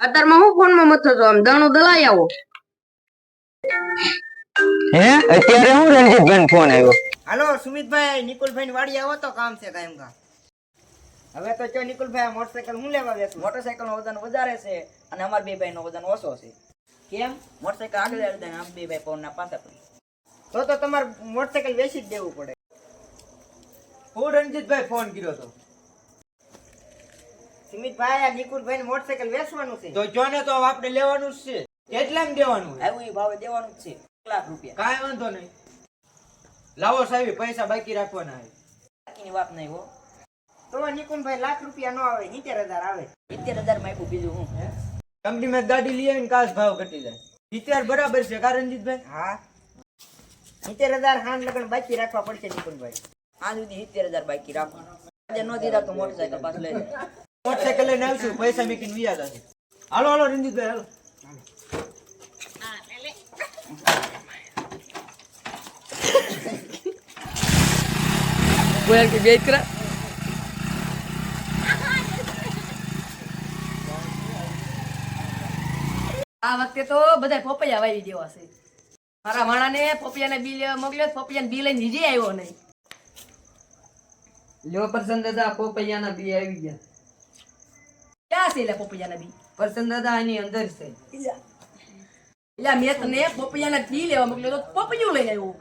અત્યારમાં હું ફોનમાં મથો છો? આમ દાણો દલાઈ આવો. હે? અત્યારે હું રણજીતભાઈ ફોન આવ્યો. હાલો સુમિતભાઈ નિકુલભાઈ ની વાડી આવો તો કામ છે કાયમ કા. હવે તો ચો નિકુલભાઈ મોટરસાયકલ હું લેવા બેસું? મોટરસાયકલ નો વજન વધારે છે અને અમાર બે ભાઈ નો વજન ઓછો છે. કેમ? મોટરસાયકલ આગળ આવી દે આમ બે ભાઈ પવન ના પાછા પડી તો તો તમારે મોટરસાયકલ વેચી જ દેવું પડે. હું રણજીતભાઈ ફોન કર્યો હતો સુમિતભાઈ આ નિકુલભાઈ ને મોટરસાયકલ વેચવાનું છે. તો જો ને તો આપણે લેવાનું જ છે. કેટલા દેવાનું? આવ્યું એ ભાવે દેવાનું જ છે. લાખ રૂપિયા. કાંઈ વાંધો નહીં. લાવો સાહેબ પૈસા બાકી રાખવાના છે. બાકીની વાત નહીં હો. તો નિકુલભાઈ લાખ રૂપિયા નો આવે સિત્તેર હજાર આવે. સિત્તેર હજારમાં બીજું હું. કંપનીમાં ગાડી લઈ આવીને કાચ ભાવ ઘટી જાય. સિત્તેર બરાબર છે કારણજીતભાઈ હા. સિત્તેર હજાર હાન લગન બાકી રાખવા પડશે નિકુલભાઈ. આ સુધી સિત્તેર હજાર બાકી રાખવાના આજે ન દીધા તો મોટરસાયકલ પાછું લઈ જાય મોટરસાયકલ લઈને આવશું પૈસા મૂકીને વ્યાજ હશે હાલો હાલો રણજીતભાઈ હાલો. બોલ કે બેત કરા? આ વખતે તો બધા પપૈયા વાવી દેવા છે. મારા માણાને પપૈયાને બી લેવા મોકલ્યો પપૈયાને બી લઈને નીચે આવ્યો નહીં. લ્યો પ્રસન્ન દાદા પોપૈયાના બી આવી ગયા. ક્યાં છે એટલે પપૈયાના બી પરસન દાદા એની અંદર છે એટલે મેં તને પપૈયાના બી લેવા મોકલ્યો તો પપૈયું લઈને આવ્યો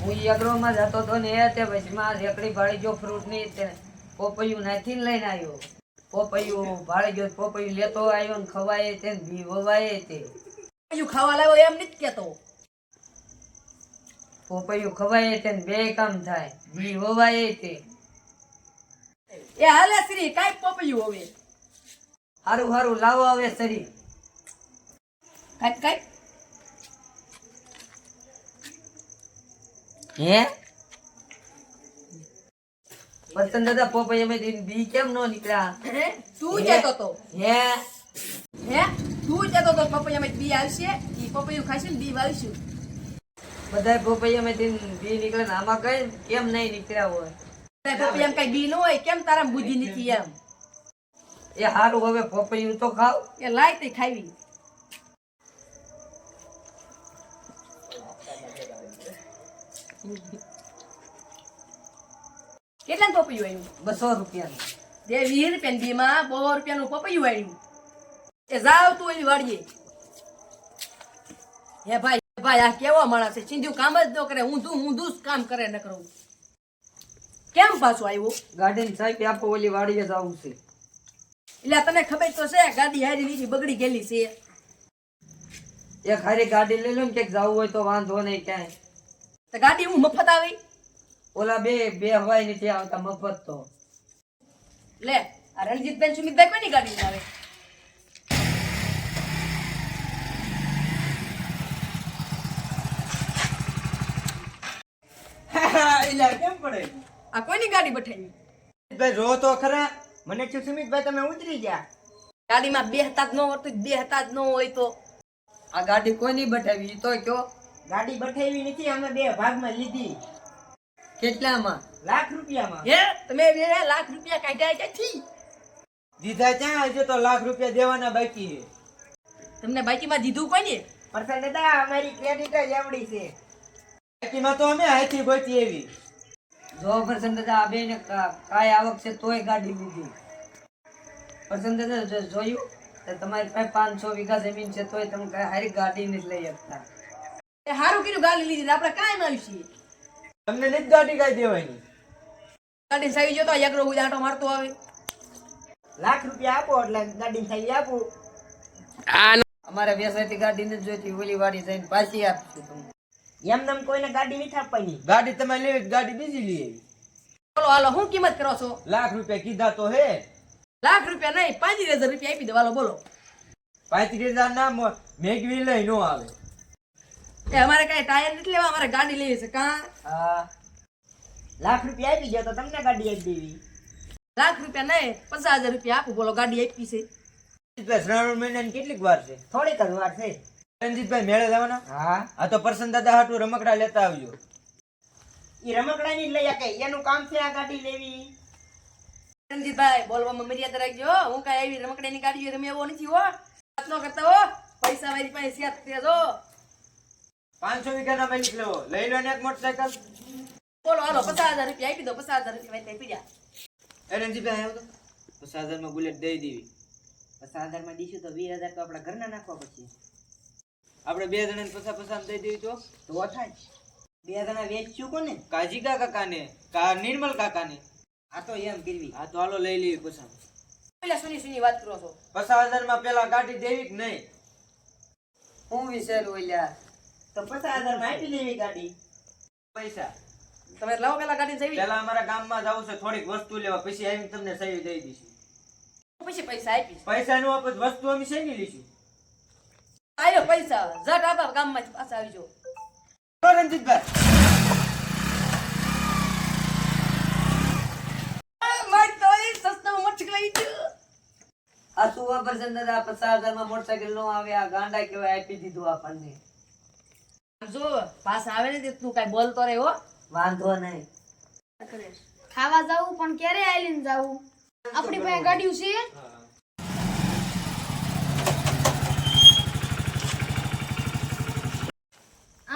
હું યગરોમાં જતો હતો ને તે વચમાં રેકડી ભાળી જો ફ્રૂટની તે પોપૈયું નાખીને લઈને આવ્યો પોપૈયું ભાળી ગયો પોપૈયું લેતો આવ્યો ને ખવાય તે બી વવાય તે પોપૈયું ખાવા લાવ્યો એમ નથી કેતો પોપૈયું ખવાય તે બે કામ થાય બી વવાય તે એ હાલે શ્રી કાંઈ પોપૈયું હવે હારું હારું લાવો હવે સરી કાંઈક કાંઈક હે? પરસન દાદા પોપૈયામાંથી બી કેમ નો નીકળ્યા? તું જતો તો. હે? હે? તું જતો તો પપૈયામાં બી આવશે ઈ પપૈયું ખાશે ને બી વાવશું. બધા પોપૈયામાંથી બી નીકળે ને આમાં કઈ કેમ નહીં નીકળ્યા હોય? પપૈયા કઈ બી ન હોય કેમ તારા બુદ્ધિ નથી એમ? એ હારું હવે પોપૈયું તો ખાવ. એ લાય તે ખાવી. કેટલા પપૈયું આવ્યું બસો રૂપિયાનું. જે વીસ રૂપિયા બી માં બસો રૂપિયાનું પપૈયું આવ્યું એ જાવ તું એની વાડીએ. હે ભાઈ ભાઈ આ કેવો માણસ છે? સિંધુ કામ જ ન કરે હું દું હું દું કામ કરે ન કરું કેમ પાછું આવ્યું ગાર્ડન સાહેબ આપો ઓલી વાડીએ જવું છે. એટલે તને ખબર તો છે ગાડી હારી નીચે બગડી ગયેલી છે. એક હારી ગાડી લઈ લો ને ક્યાંક જવું હોય તો વાંધો નહીં ક્યાંય. તો ગાડી હું મફત આવી? ઓલા બે બે હવાઈ નથી આવતા મફત તો. લે આ રણજીતબેન ને સુમિતભાઈ કોની ગાડી આવે? એટલે કેમ પડે? આ કોની ગાડી બઠાઈ? ભાઈ રો તો ખરા? મને છું સુમિતભાઈ તમે ઉતરી ગયા. ગાડીમાં બે હતા જ ન હોતું બે હતા જ ન હોય તો. આ ગાડી કોની બઠાવી? તો કયો? ગાડી બઠાવી નથી અમે બે ભાગમાં લીધી. કેટલામાં? લાખ રૂપિયામાં. હે? તમે બે લાખ રૂપિયા કાઢ્યા ક્યાંથી દીધા ક્યાં? હજુ તો લાખ રૂપિયા દેવાના બાકી છે. તમને બાકીમાં દીધું કોને પરસન દાદા અમારી ક્રેડિટ જ આવડી છે. બાકીમાં તો અમે હાથી ગોતી એવી જો પ્રસન્ન દાદા આ બેને કાંઈ આવક છે તોય ગાડી લીધી. પ્રસન્ન દાદા જોયું તો તમારી પાસે પાંચસો વીઘા જમીન છે તોય તમે કાંઈ હારી ગાડી નથી લઈ શકતા. એ હારું કીધું ગાડી લીધી ને આપણે કાંઈ માં આવીશું તમને નથી ગાડી કાંઈ દેવાની? ગાડી સાઈ જતો એકડો ઉજ આટો મારતો આવે. લાખ રૂપિયા આપો એટલે ગાડી સાઈ આપું. અમારે વેસાયતી ગાડી નથી જોઈતી ઓલી વાડી જઈને પાછી આપશું તમને. એમ નમ કોઈને ગાડી નથી આપવાની. ગાડી તમે લેવી ગાડી બીજી લઈ આવી. બોલો હાલો શું કિંમત કરો છો? લાખ રૂપિયા કીધા તો હે. લાખ રૂપિયા નહીં પાંત્રીસ હજાર રૂપિયા આપી દો. હાલો બોલો. પાંત્રીસ હજાર ના મેગવી મેઘવી લઈ નો આવે. એ અમારે કાંઈ ટાયર નથી લેવા અમારે ગાડી લેવી છે. કા? હા. લાખ રૂપિયા આપી દો તો તમને ગાડી આપી દેવી. લાખ રૂપિયા નહીં પચાસ હજાર રૂપિયા આપું. બોલો ગાડી આપી છે. શ્રાવણ મહિનાની કેટલીક વાર છે? થોડીક જ વાર છે. રણજીતભાઈ મેળે જવાના? હા. આ તો પરસન દાદા હાટુ રમકડા લેતા આવજો. ઈ રમકડા ની લઈ આકે. એનું કામ છે આ ગાડી લેવી. રણજીતભાઈ બોલવામાં મર્યાદા રાખજો હો. હું કાંઈ એવી રમકડાની ગાડી રમે એવો નથી હો. વાત ન કરતા હો. પૈસા મારી પાસે છે જ. પાંચસો વીઘાના માલિક લેવો લઈ લો ને એક મોટરસાયકલ. બોલો હાલો પચાસ હજાર રૂપિયા આપી દો. પચાસ હજાર રૂપિયા એટલે પીડ્યા. એ રણજીતભાઈ આવ્યો તો. પચાસ હજારમાં બુલેટ દઈ દેવી. પચાસ હજારમાં દઈશું તો વીસ હજાર તો આપણા ઘરના નાખવા પછી આપણે બે જણાને પસા પસા દઈ દેવી તો? તો થાય બે જણા વેચ્યું કોને? કાજીકા કાકાને. કા નિર્મલ કાકાને. આ તો એમ કરવી. આ તો હાલો લઈ લેવી પસા પેલા સુની સુની વાત કરો છો. પચાસ હજારમાં પેલા ગાડી દેવી કે નહીં? હું વિચારું ઓલ્યા. તો પચાસ હજારમાં આપી દેવી ગાડી પૈસા. તમે લાવો પેલા ગાડી જઈ પેલા અમારા ગામમાં જવું છે થોડીક વસ્તુ લેવા. પછી આવીને તમને સહી દઈ દઈશું. પછી પૈસા આપીશ. પૈસા નું આપણે વસ્તુ અમે શેની લઈશું. આવ્યો પૈસા. જટ આપા ગામમાં પાછા આવી રણજીતભાઈ આ મારી તો એ સસ્તામાં મોટું લઈ ગયો. આ શું વાપરશે દાદા પચાસ હજારમાં મોટરસાયકલ નો આવે આ ગાંડા કેવાય આપી દીધું આપણને. જો પાસ આવે ને તે તું કાંઈ બોલતો રહ્યો વાંધો નહીં. ખાવા જાવું પણ ક્યારે આઈલીને જાવું આપણી પાસે ગાડીઓ છે.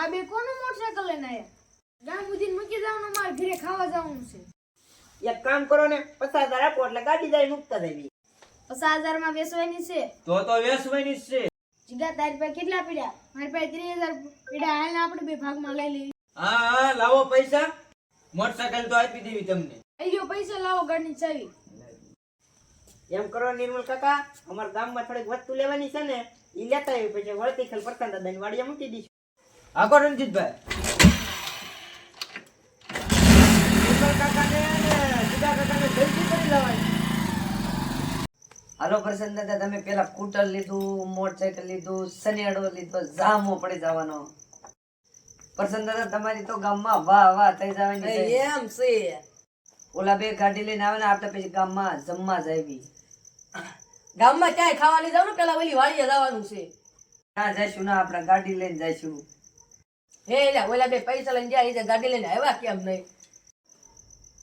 આ બે કોનું મોટરસાયકલ લઈને આયા? ગામ સુધી મૂકી જવાનું મારે ઘરે ખાવા જવાનું છે. એક કામ કરો ને પચાસ હજાર આપો એટલે ગાડી જાય મુકતા દેવી પચાસ હજારમાં વેચવાની છે? તો તો વેસવાની છે. જીગા તારી પાસે કેટલા પીડ્યા મારી પાસે ત્રીસ હજાર પીડ્યા હાલ આપણે બે ભાગમાં લઈ લઈએ. હા હા લાવો પૈસા. મોટરસાયકલ તો આપી દેવી તમને. અહીંયો પૈસા લાવો ગાડી ચાવી. એમ કરો નિર્મલ કાકા અમારા ગામમાં થોડીક વસ્તુ લેવાની છે ને એ લેતા આવી પછી વળતી ખેલ પરસાન દાદાની વાડીએ મૂકી દઈશું. આખો રણજીતભાઈ. હાલો પ્રસન્ન દાદા તમે પેલા સ્કૂટર લીધું મોટરસાયકલ લીધું સનેડો લીધો જામો પડી જવાનો. પ્રસન્ન દાદા તમારી તો ગામમાં વાહ વાહ થઈ જવાની એમ છે. ઓલા બે ગાડી લઈને આવે ને આપણે પછી ગામમાં જમવા જાવી ગામમાં ક્યાંય ખાવા નહીં જાવ ને પેલા ઓલી વાડીએ જવાનું છે. ના જઈશું ના આપણે ગાડી લઈને જઈશું. હે ઓલા બે પૈસા લઈને ગયા એ ગાડી લઈને આવ્યા કેમ નહીં?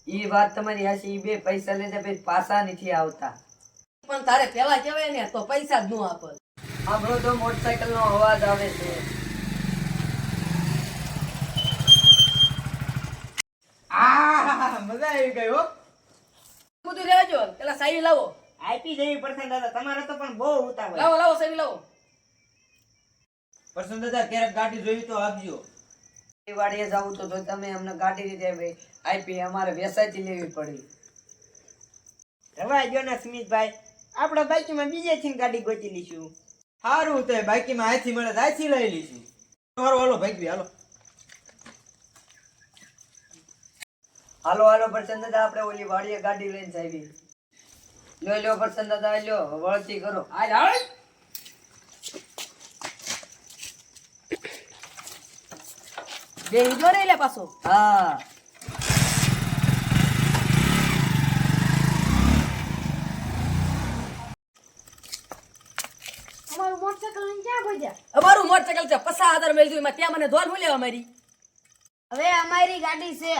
ઈ વાત તમારી હાચી ઈ બે પૈસા લઈને પછી પાછા નથી આવતા. પણ તારે પેલા કહેવાય ને તો પૈસા જ ન આપે. સાંભળો તો મોટરસાયકલ નો અવાજ આવે છે. આ મજા આવી ગઈ હો. બધું લેવાજો પેલા સાઈ લાવો. આપી દેવી પરસાન દાદા તમારે તો પણ બહુ ઉતાવળ. લાવો લાવો સાવી લાવો. પ્રસન્ન દાદા ક્યારેક ગાડી જોઈ તો આપજો. વાડીએ જવું તો તો તમે અમને ગાડી રીતે આપી અમારે વેસાયતી લેવી પડી. રવા જો ને સ્મિતભાઈ. આપણે બાકીમાં બીજેથી ગાડી ગોતી લઈશું. સારું તો બાકીમાં આથી મળે તો આથી લઈ લઈશું. હારો હાલો ભાઈ હાલો. હાલો હાલો પ્રસન્ન દાદા આપણે ઓલી વાડીએ ગાડી લઈને જાવી લ્યો લ્યો પ્રસન્ન દાદા લ્યો વળતી કરો. હાલ હાલ. બે હીજો રે લે પાછો હા અમારું મોટરસાયકલ લઈને ક્યાં ભજ્યા અમારું મોટરસાયકલ છે પચાસ હજાર મેળવ્યું એમાં ત્યાં મને ધોલ હું લેવા મારી હવે અમારી ગાડી છે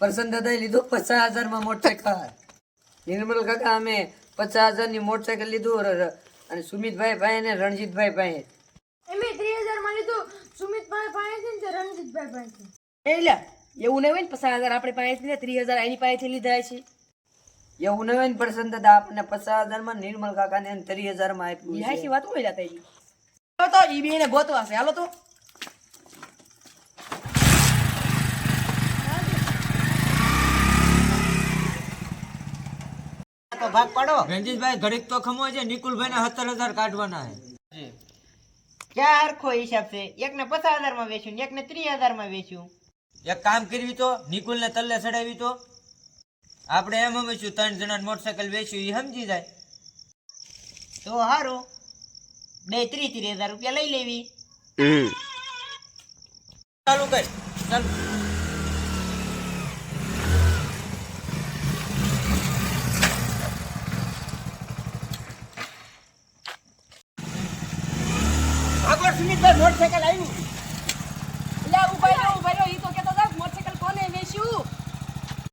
પ્રસન્ન દાદાએ લીધું પચાસ હજારમાં મોટરસાયકલ નિર્મલ કાકા અમે પચાસ હજારની મોટરસાયકલ લીધું અને સુમિતભાઈ ભાઈ અને રણજીતભાઈ ભાઈ એમે ત્રીસ હજારમાં લીધું સુમિતભાઈ પાસેથી ને રણજીતભાઈ પાસેથી એ લે એવું નહીં હોય ને પચાસ હજાર આપણે પાસેથી ને ત્રીસ હજાર એની પાસેથી લીધા છે. એવું નહીં હોય ને પ્રસન્ન દાદા આપણને પચાસ હજારમાં નિર્મલ કાકા ને ત્રીસ હજારમાં આપ્યું હાચી વાત હોય લા તારી. તો ઈ બેને ને ગોતવાશે હાલો તો. તો ભાગ પાડો. રણજીતભાઈ ઘડીક તો ખમો છે. નિકુલભાઈ ને સત્તર હજાર કાઢવાના છે. ક્યાં હરખો હિસાબ છે. એક ને પચાસ હજારમાં વેચ્યું ને એક ને ત્રીસ હજારમાં વેચ્યું એક કામ કરવી તો નિકુલ ને તલ્લે ચડાવી તો. આપણે એમ સમજશું ત્રણ જણા મોટરસાયકલ વેચ્યું એ સમજી જાય. તો સારું બે ત્રીસ ત્રીસ હજાર રૂપિયા લઈ લેવી. ચાલુ કર ચાલુ. સેકન્ડ આવી